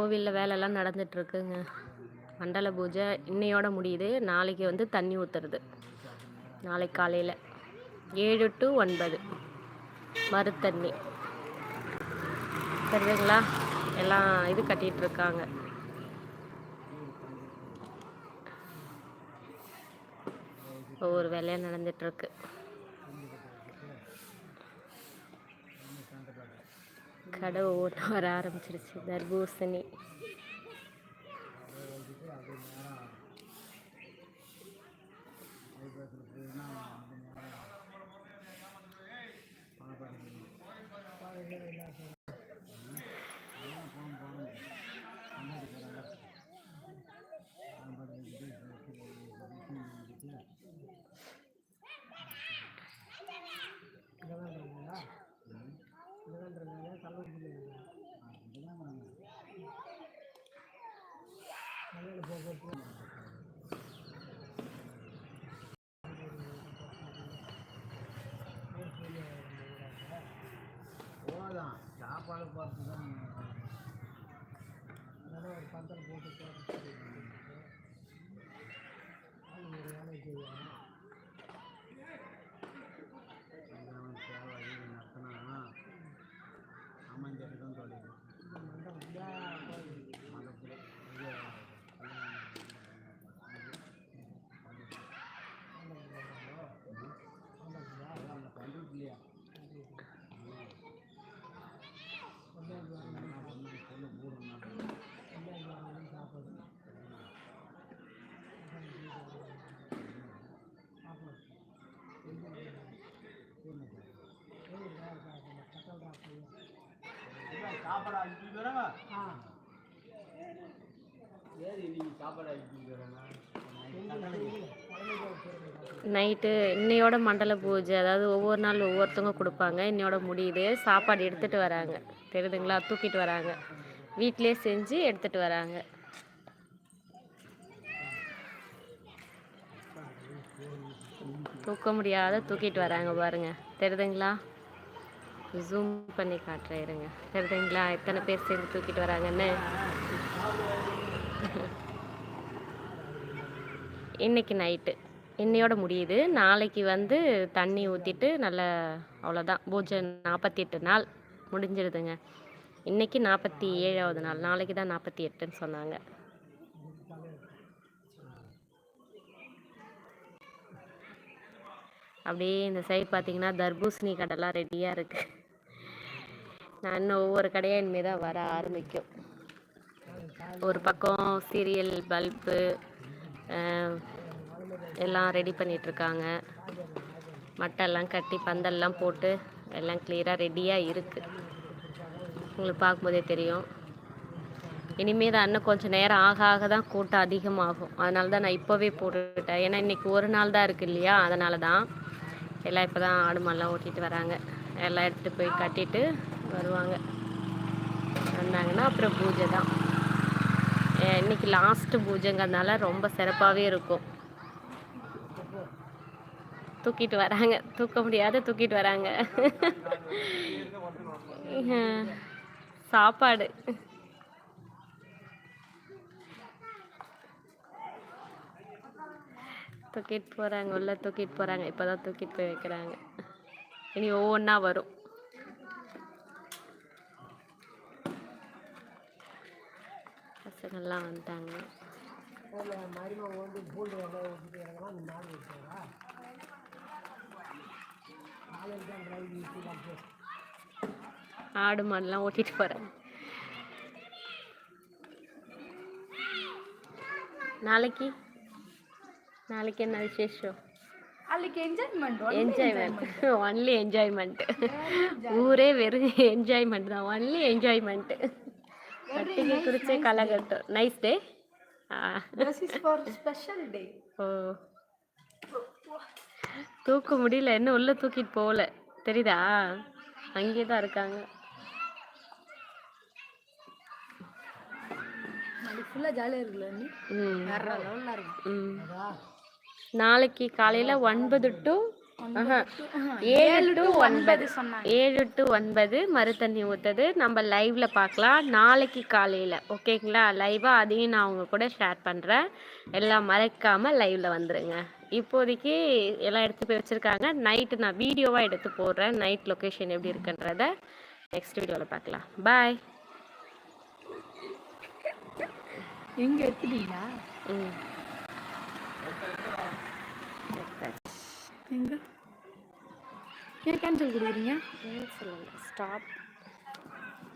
கோவிலில் வேலைலாம் நடந்துட்டுருக்குங்க மண்டல பூஜை இன்னையோட முடியுது. நாளைக்கு வந்து தண்ணி ஊற்றுறது நாளைக்கு காலையில் ஏழு டு ஒன்பது. மறுத்தண்ணி தெரியுதுங்களா எல்லாம் இது கட்டிகிட்ருக்காங்க இருக்காங்க ஒவ்வொரு வேலையாக நடந்துட்டுருக்கு கடை ஒவ்வொன்றும் வர ஆரம்பிச்சிருச்சு தர்பூசணி போதான் சாப்பாடு பார்த்து தான் சாப்பாடு நைட்டு இன்னையோட மண்டல பூஜை அதாவது ஒவ்வொரு நாள் ஒவ்வொருத்தவங்க கொடுப்பாங்க. இன்னையோட முடியுது. சாப்பாடு எடுத்துகிட்டு வராங்க. தெரியுதுங்களா? தூக்கிட்டு வராங்க. வீட்டிலே செஞ்சு எடுத்துகிட்டு வராங்க. தூக்க முடியாத தூக்கிட்டு வராங்க பாருங்க. தெரியுதுங்களா ஜூம் பண்ணி காட்டுறேன் இருங்க. தெரியுதுங்களா எத்தனை பேர் சேர்ந்து தூக்கிட்டு வராங்கன்னு? இன்னைக்கு நைட்டு இன்னையோட முடியுது. நாளைக்கு வந்து தண்ணி ஊற்றிட்டு நல்ல அவ்வளோதான் பூஜை நாற்பத்தி எட்டு நாள் முடிஞ்சிடுதுங்க இன்னைக்கு நாற்பத்தி ஏழாவது நாள். நாளைக்கு தான் நாற்பத்தி எட்டுன்னு சொன்னாங்க. அப்படியே இந்த சைடு பார்த்தீங்கன்னா தர்பூசணி கடைலாம் ரெடியாக இருக்குது நான் இன்னும் ஒவ்வொரு கடையாக இனிமேல் தான் வர ஆரம்பிக்கும். ஒரு பக்கம் சீரியல் பல்பு எல்லாம் ரெடி பண்ணிகிட்ருக்காங்க மட்டெல்லாம் கட்டி பந்தல்லாம் போட்டு எல்லாம் கிளியராக ரெடியாக இருக்குது உங்களுக்கு பார்க்கும்போதே தெரியும். இனிமேல் தான் இன்னும் கொஞ்சம் நேரம் ஆக ஆக தான் கூட்டம் அதிகமாகும். அதனால தான் நான் இப்போவே போட்டுட்டேன். ஏன்னா இன்றைக்கி ஒரு நாள் தான் இருக்குது இல்லையா? அதனால தான் எல்லாம் இப்போ தான் ஆடு மாடெலாம் ஓட்டிகிட்டு வராங்க. எல்லாம் எடுத்துகிட்டு போய் கட்டிட்டு வருவாங்க. வந்தாங்கன்னா அப்புறம் பூஜை தான். இன்றைக்கி இன்னைக்கு லாஸ்ட்டு பூஜைங்கிறதுனால ரொம்ப சிறப்பாகவே இருக்கும். தூக்கிட்டு வராங்க. தூக்க முடியாத தூக்கிட்டு வராங்க. சாப்பாடு. தூக்கிட்டு போகிறாங்க உள்ள தூக்கிட்டு போகிறாங்க இப்போ தான் தூக்கிட்டு போய் வைக்கிறாங்க. இனி ஒவ்வொன்றா வரும். பசங்கள்லாம் வந்துட்டாங்க. ஆடு மாடுலாம் ஓட்டிட்டு போகிறேன் நாளைக்கு நாளைக்கு என்ன விசேஷம்? அன்னைக்கு என்ஜாய்மெண்ட் என்ஜாய்மெண்ட் ஒன்லி என்ஜாய்மெண்ட் ஊரே வெறும் என்ஜாய்மெண்ட் தான். ஒன்லி என்ஜாய்மெண்ட் கட்டிக்கு குறிச்சே கலகட்டும். நைஸ் டே ஸ்பெஷல் டே ஓ. தூக்க முடியல. இன்னும் உள்ள தூக்கிட்டு போகல. தெரியுதா? அங்கே தான் இருக்காங்க. ஃபுல்லாக ஜாலியாக இருக்குல்ல நீ? ம். வேற லெவலில் இருக்கும் ம். நாளைக்கு காலையில் ஒன்பது டு. ஏழு டு ஒன்பது. ஏழு டு ஒன்பது மறு தண்ணி ஊற்றுது நம்ம லைவ்ல பார்க்கலாம். நாளைக்கு காலையில் ஓகேங்களா? லைவாக அதையும் நான் உங்க கூட ஷேர் பண்ணுறேன் எல்லாம் மறக்காமல் லைவ்ல வந்துருங்க. இப்போதைக்கு எல்லாம் எடுத்து போய் வச்சுருக்காங்க. நைட்டு நான் வீடியோவாக எடுத்து போடுறேன். நைட் லொக்கேஷன் எப்படி இருக்குன்றத நெக்ஸ்ட் வீடியோவில் பார்க்கலாம். பாய் எங்க எடுத்துட்டீங்களா? ம். எங்க ஏன் கேன்சல் கொடுக்குறீங்க? Cancel stop